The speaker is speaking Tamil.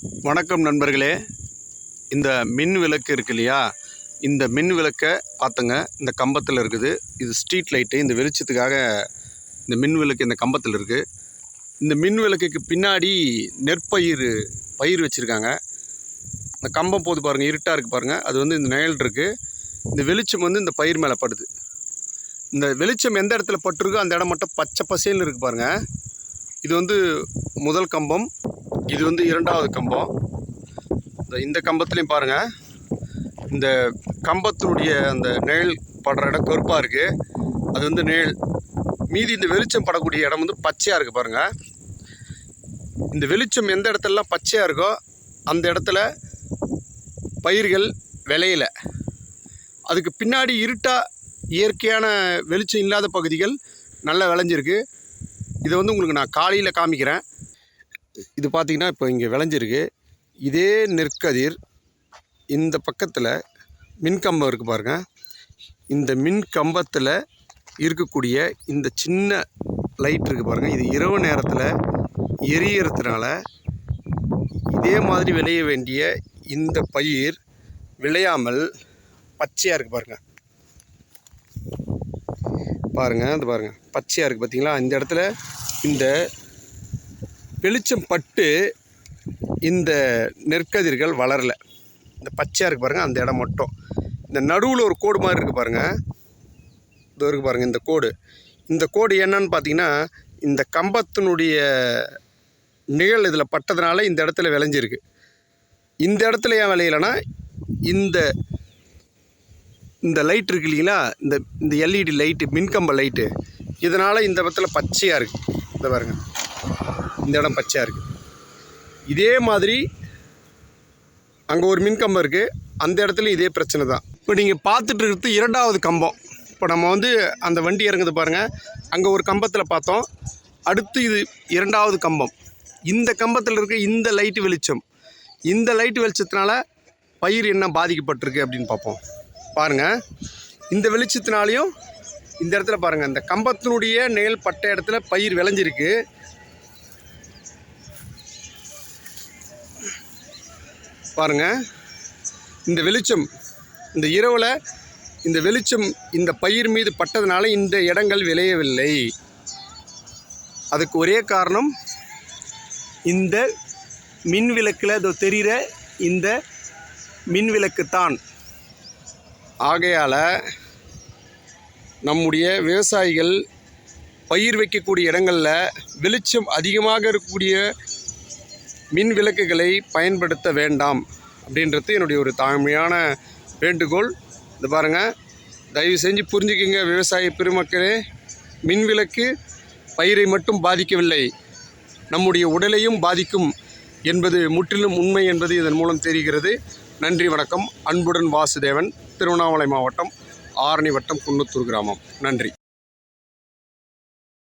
வணக்கம் நண்பர்களே. இந்த மின் விளக்கு இருக்கு இல்லையா? இந்த மின் விளக்கை பார்த்துங்க இந்த கம்பத்தில் இருக்குது. இது ஸ்ட்ரீட் லைட்டு. இந்த வெளிச்சத்துக்காக இந்த மின் விளக்கு இந்த கம்பத்தில் இருக்குது இந்த மின் விளக்குக்கு பின்னாடி நெற்பயிர் பயிர் வச்சுருக்காங்க. இந்த கம்பம் போது பாருங்கள் இருட்டாக இருக்குது பாருங்கள் அது வந்து இந்த நிழல் இருக்குது இந்த வெளிச்சம் வந்து இந்த பயிர் மேலே படுது. இந்த வெளிச்சம் எந்த இடத்துல பட்டிருக்கோ அந்த இடம் மட்டும் பச்சை பசேல்னு இருக்குது பாருங்கள் இது வந்து முதல் கம்பம். இது வந்து இரண்டாவது கம்பம். இந்த இந்த கம்பத்துலேயும் பாருங்கள் இந்த கம்பத்தினுடைய அந்த நிழல் படுற இடம் கருப்பாக இருக்குது அது வந்து நிழல். மீதி இந்த வெளிச்சம் படக்கூடிய இடம் வந்து பச்சையாக இருக்குது பாருங்கள் இந்த வெளிச்சம் எந்த இடத்துலலாம் பச்சையாக இருக்கோ அந்த இடத்துல பயிர்கள் விளையல. அதுக்கு பின்னாடி இருட்டாக இயற்கையான வெளிச்சம் இல்லாத பகுதிகள் நல்லா விளைஞ்சிருக்கு. இதை வந்து உங்களுக்கு நான் காலையில் காமிக்கிறேன். இது பார்த்தீங்கன்னா இப்போ இங்கே விளைஞ்சிருக்கு. இதே நெற்கதிர் இந்த பக்கத்தில் மின்கம்பம் இருக்குது பாருங்க. இந்த மின் கம்பத்தில் இருக்கக்கூடிய இந்த சின்ன லைட் இருக்குது பாருங்கள் இது இரவு நேரத்தில் எரியறதுனால இதே மாதிரி விளைய வேண்டிய இந்த பயிர் விளையாமல் பச்சையாக இருக்குது பாருங்கள் பாருங்கள் அது பாருங்கள் பச்சையாக இருக்குது பார்த்திங்களா இந்த இடத்துல இந்த வெளிச்சம் பட்டு இந்த நெற்கதிர்கள் வளரல. இந்த பச்சையாக இருக்குது பாருங்கள் அந்த இடம் மட்டும். இந்த நடுவில் ஒரு கோடு மாதிரி இருக்குது பாருங்கள் இது இருக்குது பாருங்கள் இந்த கோடு. இந்த கோடு என்னன்னு பார்த்தீங்கன்னா இந்த கம்பத்தினுடைய நிழல் இதில் பட்டதுனால இந்த இடத்துல விளைஞ்சிருக்கு. இந்த இடத்துல ஏன் விளையலைன்னா இந்த இந்த லைட் இருக்கு இல்லைங்களா? இந்த இந்த எல்இடி லைட்டு மின்கம்ப லைட்டு இதனால் இந்த இடத்துல பச்சையாக இருக்குது இந்த பாருங்கள் இந்த இடம் பச்சையாக இருக்குது இதே மாதிரி அங்கே ஒரு மின் கம்பம் இருக்குது அந்த இடத்துல இதே பிரச்சனை தான். இப்போ நீங்கள் பார்த்துட்டு இருக்கிறது இரண்டாவது கம்பம். இப்போ நம்ம வந்து அந்த வண்டி இறங்குது பாருங்கள் அங்கே ஒரு கம்பத்தில் பார்த்தோம். அடுத்து இது இரண்டாவது கம்பம். இந்த கம்பத்தில் இருக்க இந்த லைட்டு வெளிச்சம். இந்த லைட்டு வெளிச்சத்தினால பயிர் என்ன பாதிக்கப்பட்டிருக்கு அப்படின்னு பார்ப்போம். பாருங்கள் இந்த வெளிச்சத்தினாலையும் இந்த இடத்துல பாருங்கள் இந்த கம்பத்தினுடைய நிழல் பட்ட இடத்துல பயிர் விளைஞ்சிருக்கு. பாருங்கள் இந்த வெளிச்சம் இந்த இரவில் இந்த வெளிச்சம் இந்த பயிர் மீது பட்டதுனால இந்த இடங்கள் விளையவில்லை. அதுக்கு ஒரே காரணம் இந்த மின் விளக்கில் இதோ தெரிகிற இந்த மின் விளக்கு தான். ஆகையால் நம்முடைய விவசாயிகள் பயிர் வைக்கக்கூடிய இடங்களில் வெளிச்சம் அதிகமாக இருக்கக்கூடிய மின் விளக்குகளை பயன்படுத்த வேண்டாம் அப்படின்றது என்னுடைய ஒரு தாழ்மையான வேண்டுகோள். இது பாருங்கள் தயவு செஞ்சு புரிஞ்சுக்கிங்க விவசாய பெருமக்களே. மின் விளக்கு பயிரை மட்டும் பாதிக்கவில்லை நம்முடைய உடலையும் பாதிக்கும் என்பது முற்றிலும் உண்மை என்பது இதன் மூலம் தெரிகிறது. நன்றி வணக்கம். அன்புடன் வாசுதேவன் திருவண்ணாமலை மாவட்டம் ஆரணி வட்டம் குன்னத்தூர் கிராமம். நன்றி.